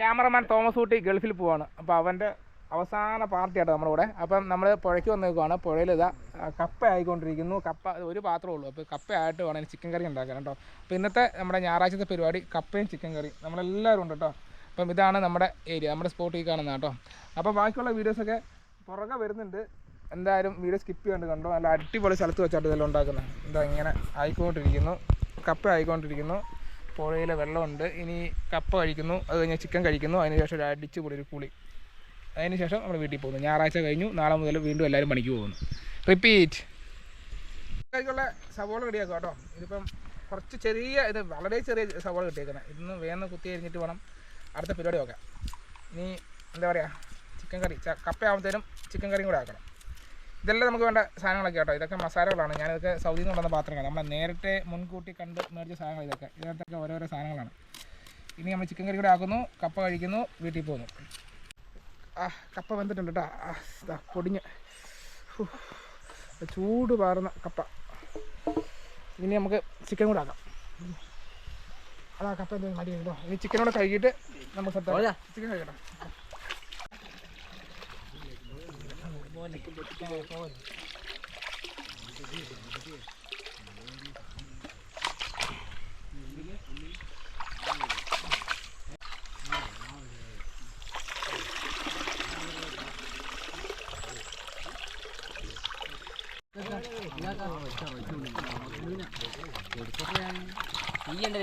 Cameraman Thomas Ooty ഗൾഫിൽ പോവാണ്. അപ്പോൾ അവന്റെ അവസാന പാർട്ടിയാട്ടോ നമ്മുടെ കൂടെ അപ്പം നമ്മൾ പുഴയ്ക്ക് വന്നേക്കുവാണ്. പുഴയിൽ ഇതാ കപ്പ ആയിക്കൊണ്ടിരിക്കുന്നു. കപ്പ ഒരു പാത്രമേ ഉള്ളൂ. അപ്പോൾ കപ്പ ആയിട്ട് വേണം ചിക്കൻ കറി ഉണ്ടാക്കാൻ കേട്ടോ. അപ്പോൾ ഇന്നത്തെ നമ്മുടെ ഞായറാഴ്ചത്തെ പരിപാടി കപ്പയും ചിക്കൻ കറി നമ്മളെല്ലാവരും ഉണ്ട് കേട്ടോ. അപ്പം ഇതാണ് നമ്മുടെ ഏരിയ നമ്മുടെ സ്പോട്ട് ഈ കാണുന്ന കേട്ടോ. അപ്പോൾ ബാക്കിയുള്ള വീഡിയോസൊക്കെ പുറകെ വരുന്നുണ്ട്. എന്തായാലും വീഡിയോ സ്കിപ്പ് ചെയ്യാണ്ട് കണ്ടോ. നല്ല അടിപൊളി സ്ഥലത്ത് വെച്ചാണ് ഇതെല്ലാം ഉണ്ടാക്കുന്നത്. എന്താ ഇങ്ങനെ ആയിക്കൊണ്ടിരിക്കുന്നു. കപ്പ ആയിക്കൊണ്ടിരിക്കുന്നു. പുഴയിലെ വെള്ളമുണ്ട്. ഇനി കപ്പ കഴിക്കുന്നു. അത് കഴിഞ്ഞ് ചിക്കൻ കഴിക്കുന്നു. അതിന് ശേഷം ഒരു അടിച്ച് പൊടി ഒരു കുളി അതിന് ശേഷം നമ്മൾ വീട്ടിൽ പോകുന്നു. ഞായറാഴ്ച കഴിഞ്ഞു. നാളെ മുതൽ വീണ്ടും എല്ലാവരും പണിക്ക് പോകുന്നു. റിപ്പീറ്റ് കഴിക്കുള്ള സവോള റെഡിയാക്കുക കേട്ടോ. ഇതിപ്പം കുറച്ച് ചെറിയ ഇത് വളരെ ചെറിയ സവോള കിട്ടിയേക്കുന്നത് ഇതൊന്ന് വേഗം കുത്തി കഴിഞ്ഞിട്ട് വേണം അടുത്ത പരിപാടി നോക്കാം ഇനി എന്താ പറയുക ചിക്കൻ കറി. കപ്പയാകുമ്പോഴത്തേനും ചിക്കൻ കറിയും കൂടെ ആക്കണം. ഇതെല്ലാം നമുക്ക് വേണ്ട സാധനങ്ങളൊക്കെ കേട്ടോ. ഇതൊക്കെ മസാലകളാണ്. ഞാനിതൊക്കെ സൗദിയിൽ നിന്ന് കൊണ്ടുവന്ന പാത്രങ്ങളാണ്. നമ്മൾ നേരത്തെ മുൻകൂട്ടി കണ്ട് മേടിച്ച സാധനങ്ങൾ ഇതൊക്കെ. ഇതിനകത്തൊക്കെ ഓരോരോ സാധനങ്ങളാണ്. ഇനി നമ്മൾ ചിക്കൻ കറി കൂടെ ആക്കുന്നു. കപ്പ കഴിക്കുന്നു. വീട്ടിൽ പോകുന്നു. ആ കപ്പ വെന്തിട്ടുണ്ട് കേട്ടോ പൊടിഞ്ഞ്. ചൂട് പാറുന്ന കപ്പ. ഇനി നമുക്ക് ചിക്കൻ കൂടെ ആക്കാം. അതാ കപ്പ എന്തെങ്കിലും മടിയുണ്ടോ ഇനി ചിക്കനോട് കഴുകിയിട്ട് നമുക്ക് സത്യം ചിക്കൻ കഴിക്കട്ടെ നീ എന്റെ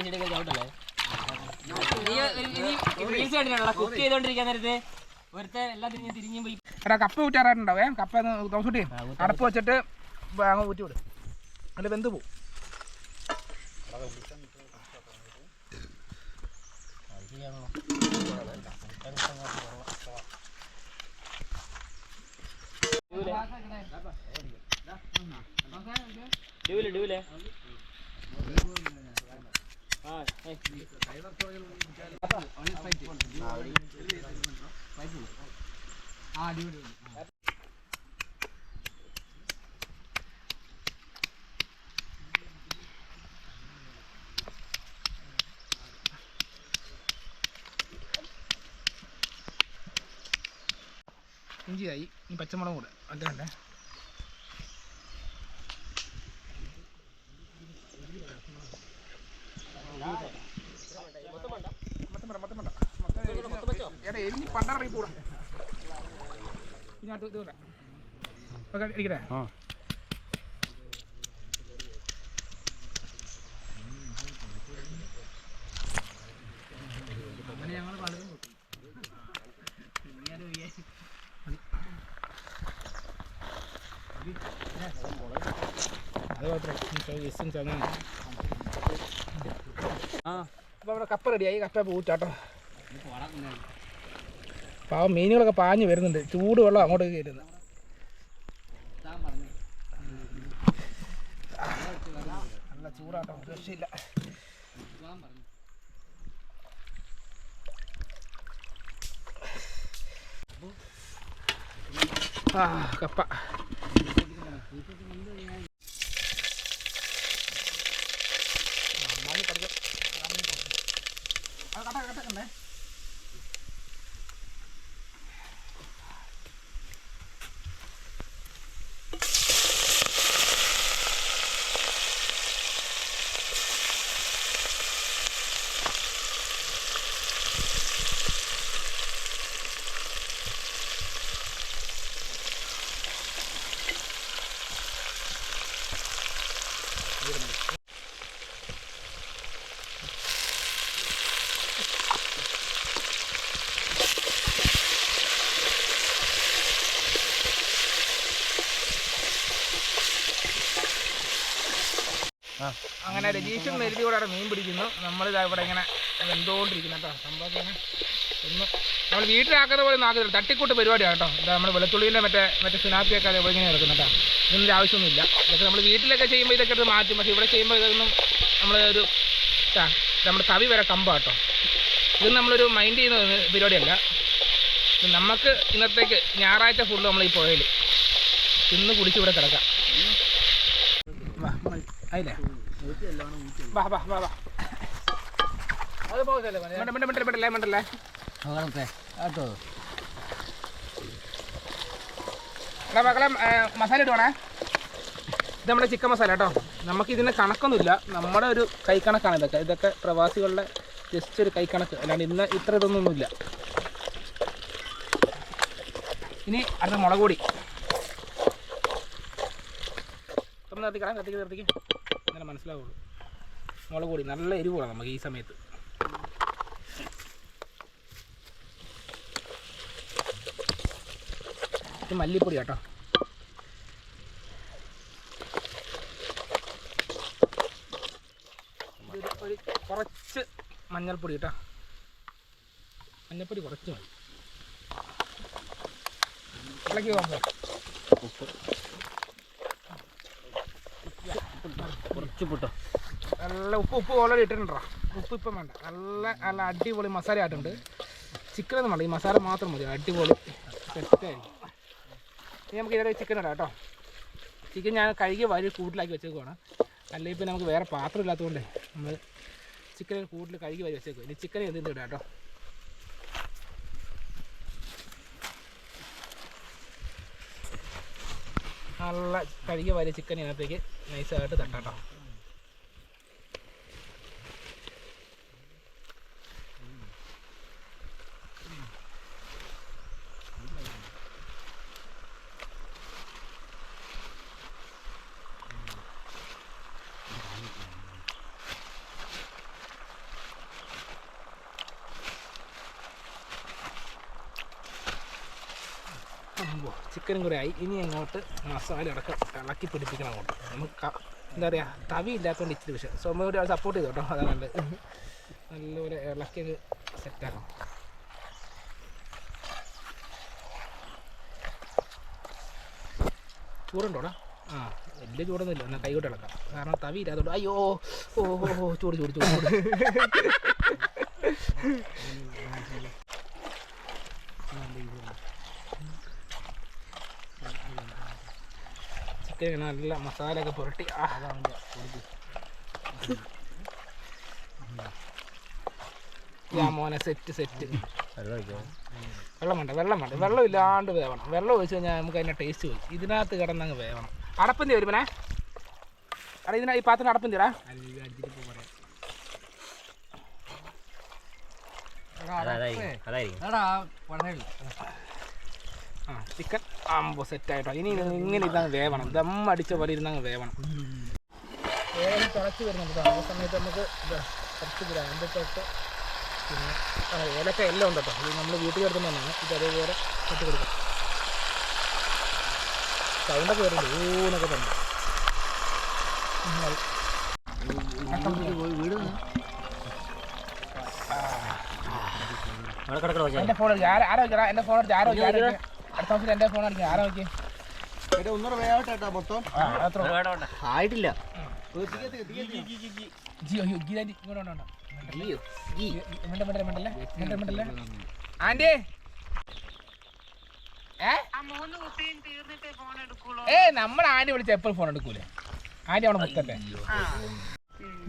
റീൽസ് കണ്ടിട്ടുണ്ടോ കുക്ക് ചെയ്തോണ്ടിരിക്കാൻ നേരത്തെ ഒരുത്തെ എല്ലാം തിരിഞ്ഞ് തിരിഞ്ഞും പോയി എടാ കപ്പ ഊറ്റാറായിട്ടുണ്ടാവേ. കപ്പ തോസൂട്ടി അടപ്പ് വെച്ചിട്ട് അങ്ങ് ഊറ്റി വിടും. എന്നിട്ട് വെന്ത് പോവും. ഡ്യൂൽ ഡ്യൂൽ ഏയ്. ഇഞ്ചിയായി. ഇനി പച്ചമുളക് കൂടെ. അല്ലേ എടാ എരിഞ്ഞ് പണ്ടറങ്ങി കൂടാ ഇതിനകത്ത് ഇത് ഓക്കെ ഇരിക്കട്ടെ? ആ. കപ്പ റെഡിയായി കപ്പ പൂറ്റാട്ടോ പാവം മീനുകളൊക്കെ പാഞ്ഞ് വരുന്നുണ്ട്. ചൂട് വെള്ളം അങ്ങോട്ട് കയറ്റുന്നത് ആ കപ്പ നന്നായി പഠിക്കും അത് കട്ട കട്ടക്കണ്ടേ അങ്ങനെ രജീഷും മെരുതി കൂടെ അവിടെ മീൻ പിടിക്കുന്നു. നമ്മളിതാ ഇവിടെ ഇങ്ങനെ വെന്തോണ്ടിരിക്കുന്നു കേട്ടോ. സംഭവം ഒന്ന് നമ്മൾ വീട്ടിലാക്കുന്ന പോലെ നാക്കുന്നില്ല തട്ടിക്കൂട്ട് പരിപാടിയാണ് കേട്ടോ. എന്താ നമ്മൾ വെളുത്തുള്ളിന്റെ മറ്റേ മറ്റേ സിനാപ്പിയൊക്കെ അതേപോലെ ഇങ്ങനെ എടുക്കുന്നു കേട്ടോ. ഇതിന്റെ ആവശ്യമൊന്നുമില്ല. ഇതൊക്കെ നമ്മൾ വീട്ടിലൊക്കെ ചെയ്യുമ്പോൾ ഇതൊക്കെ എടുത്ത് മാറ്റും. പക്ഷേ ഇവിടെ ചെയ്യുമ്പോൾ ഇതൊന്നും നമ്മൾ ഒരു നമ്മുടെ തവി വരെ കമ്പ കേട്ടോ ഇത് നമ്മളൊരു മൈൻഡ് ചെയ്യുന്ന പരിപാടിയല്ല. നമുക്ക് ഇന്നത്തേക്ക് ഞായറാഴ്ച ഫുള്ള് നമ്മൾ ഈ പുഴയിൽ ഇന്ന് കുടിച്ച് ഇവിടെ കിടക്കാം. വാ ആയില്ലേ? വാ വാ വാ വാ. മിണ്ട മിണ്ട മിണ്ട മിണ്ടല്ലേ മിണ്ടല്ലേ? എടാ മക്കളെ ഏ, മസാല ഇടുവാണേ നമ്മുടെ ചിക്കൻ മസാല കേട്ടോ നമുക്ക് ഇതിന് കണക്കൊന്നുമില്ല. നമ്മുടെ ഒരു കൈക്കണക്കാണ് ഇതൊക്കെ. ഇതൊക്കെ പ്രവാസികളുടെ ജസ്റ്റ് ഒരു കൈക്കണക്ക്. അല്ലാണ്ട് ഇന്ന് ഇത്ര ഇതൊന്നുമില്ല. ഇനി അടുത്ത മുളക് ഒന്ന് നിർത്തിക്കണം നിർത്തിക്ക് നിർത്തിക്ക് അങ്ങനെ മനസ്സിലാവുള്ളൂ. മുളക് പൊടി. നല്ല എരിവാണ് നമുക്ക് ഈ സമയത്ത്. ഇത് മല്ലിപ്പൊടി കേട്ടോ ഇതൊരു ഒരു കുറച്ച് മഞ്ഞൾപ്പൊടി കേട്ടോ. മഞ്ഞൾപ്പൊടി കുറച്ച് മതി. ഇളക്കി പോകുമ്പോൾ കുറച്ച് നല്ല ഉപ്പ് ഉപ്പ് ഓൾറെഡി ഇട്ടിട്ടുണ്ടോ? ഉപ്പ് ഇപ്പം വേണ്ട. നല്ല നല്ല അടിപൊളി മസാല ആയിട്ടുണ്ട്. ചിക്കനൊന്നും വേണ്ട. ഈ മസാല മാത്രം മതി. അടിപൊളി. സെറ്റായിരിക്കും ഇനി നമുക്ക് ഇതിൽ ചിക്കൻ ഇടാം കേട്ടോ. ചിക്കൻ ഞാൻ കഴുകി വരി കൂട്ടിലാക്കി വെച്ചേക്കുവാണ്. അല്ലെങ്കിൽ ഇപ്പം നമുക്ക് വേറെ പാത്രം ഇല്ലാത്തതുകൊണ്ട് നമ്മൾ ചിക്കൻ കൂടുതൽ കഴുകി വരി വെച്ചേക്കും ഇനി ചിക്കൻ എന്ത് ഇടാം കേട്ടോ? നല്ല കഴുകി വരി ചിക്കൻ ഇതിനകത്തേക്ക് നൈസായിട്ട് തട്ടാം കേട്ടോ അമ്പോ ചിക്കനും കൂടെ ആയി. ഇനി അങ്ങോട്ട് മസാല അടക്കം ഇളക്കി പിടിപ്പിക്കണം അങ്ങോട്ട്. നമുക്ക് എന്താ പറയുക തവി ഇല്ലാത്തതുകൊണ്ട് ഇച്ചിരി വിഷയം സോമയോട് സപ്പോർട്ട് ചെയ്തു കേട്ടോ അതാണ് നല്ലത്. നല്ലപോലെ ഇളക്കി സെറ്റ് സെറ്റാക്കണം ചൂടുണ്ടോടാ ആ വലിയ ചൂടൊന്നുമില്ല. എന്നാൽ കൈകൊണ്ട് ഇളക്കാം. കാരണം തവി ഇല്ലാത്തതുകൊണ്ട് അയ്യോ ഓ ചൂട് ചൂട് ചൂട് ചൂട്. ഇങ്ങനെ നല്ല മസാല ഒക്കെ പുരട്ടി. ആ അതാണ് മോനെ സെറ്റ് സെറ്റ് വെള്ളം വേണ്ട വെള്ളം വേണ്ട. വെള്ളം ഇല്ലാണ്ട് വേവണം. വെള്ളം ഒഴിച്ച് കഴിഞ്ഞാൽ നമുക്ക് അതിന്റെ ടേസ്റ്റ് പോയി. ഇതിനകത്ത് കിടന്നങ്ങ് വേവണം. അടപ്പന്തി വരുമനെ അടാ ഇതിനാ ഈ പാത്രം അതായിരിക്കും. ആ ചിക്കൻ ആകുമ്പോൾ സെറ്റായിട്ടോ. ഇനി ഇത് ഇങ്ങനെ ഇതങ്ങ് വേവണം. ദം അടിച്ച പോലെ ഇരുന്നങ്ങ് വേവണം. വേഗം തിളച്ച് വരുന്നുണ്ട്. ആ സമയത്ത് നമുക്ക് കുറച്ച് ഗ്രാമ്പ് തൊട്ട് പിന്നെ ഏലക്ക എല്ലാം ഉണ്ട് കേട്ടോ. ഇത് നമ്മൾ വീട്ടിൽ കിടക്കുന്ന തന്നെയാണ് ഇത് അതേപോലെ ഇട്ട് കൊടുക്കാം. സൗണ്ടൊക്കെ വരുന്നുണ്ട്. ഊന്നൊക്കെ തന്നെ എന്റെ ഫോൺ ആരോ ആരാ എന്റെ ഫോൺ എടുത്ത് ആരോ? അടുത്ത ദിവസം എന്റെ ഫോൺ അടിക്കുക ആരോ വെക്കുക ഒന്നര വേവട്ടെ മൊത്തം. ആ അത്ര ആയിട്ടില്ല. ആന്റി! ഏ? നമ്മുടെ ആന്റി വിളിച്ച എപ്പോഴും ഫോൺ എടുക്കൂലേ? ആന്റി അവിടെ മുത്തല്ലേ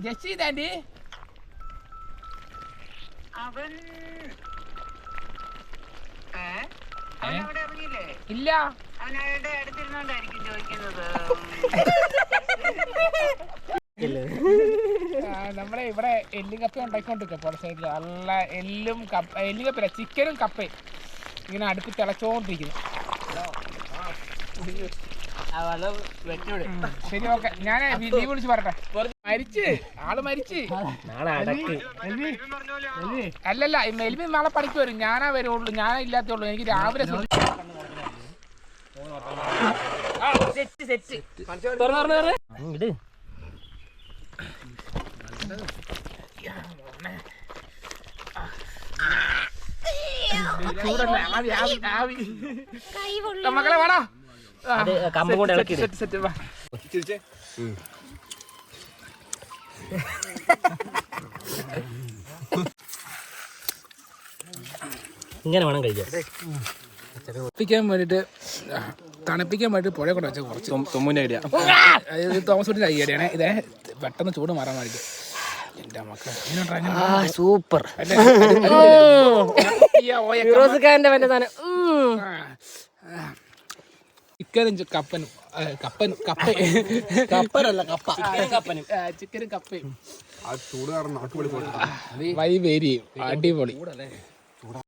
ജസ്റ്റ് ആന്റി അവൻ ഇല്ല. നമ്മുടെ ഇവിടെ എല്ലും കപ്പ ഉണ്ടാക്കിക്കൊണ്ടിരിക്കുക പുറ സൈഡിൽ നല്ല എല്ലും കപ്പ എല്ലും കപ്പയില്ല ചിക്കനും കപ്പയും ഇങ്ങനെ അടുത്ത് തിളച്ചോണ്ടിരിക്കുന്നു. ശരി ഓക്കെ. ഞാൻ നീ വിളിച്ച് പറയട്ടെ. മരിച്ച്. ആൾ മരിച്ച്. നാളെ അടക്ക്. അല്ലല്ല മെൽബി നാളെ പണിക്ക് വരും. ഞാനാ വരുള്ളൂ. ഞാനാ ഇല്ലാത്തുള്ളൂ എനിക്ക് രാവിലെ സെറ്റ് സെറ്റ്. മക്കളെ വേണോ കമ്പ് കൊണ്ട് സെറ്റ്, ഇളക്കിയിട്. സെറ്റ് സെറ്റ് വാ. ഇങ്ങനെ വേണം കഴിക്കാൻ. ഒപ്പിക്കാൻ വേണ്ടിട്ട് തണുപ്പിക്കാൻ വേണ്ടി പുഴ കൊണ്ട് വെച്ചാൽ കുറച്ച്. തൊമ്മൂന്റെ ഐഡിയ. ഇത് തോമസ് വീട്ടിന്റെ ഐഡിയാണ്. ഇതേ പെട്ടെന്ന് ചൂട് മാറാൻ വേണ്ടി സൂപ്പർ. ഫിറോസ്ഖാന്റെ സാധനം. ചിക്കനും കപ്പനും കപ്പൻ കപ്പ കപ്പലല്ല കപ്പ കപ്പനും ചിക്കനും കപ്പയും ആ ചൂട് കാരണം നാട്ടുപൊളി പോയിട്ട് വൈ വേരിയും അടിപൊളി.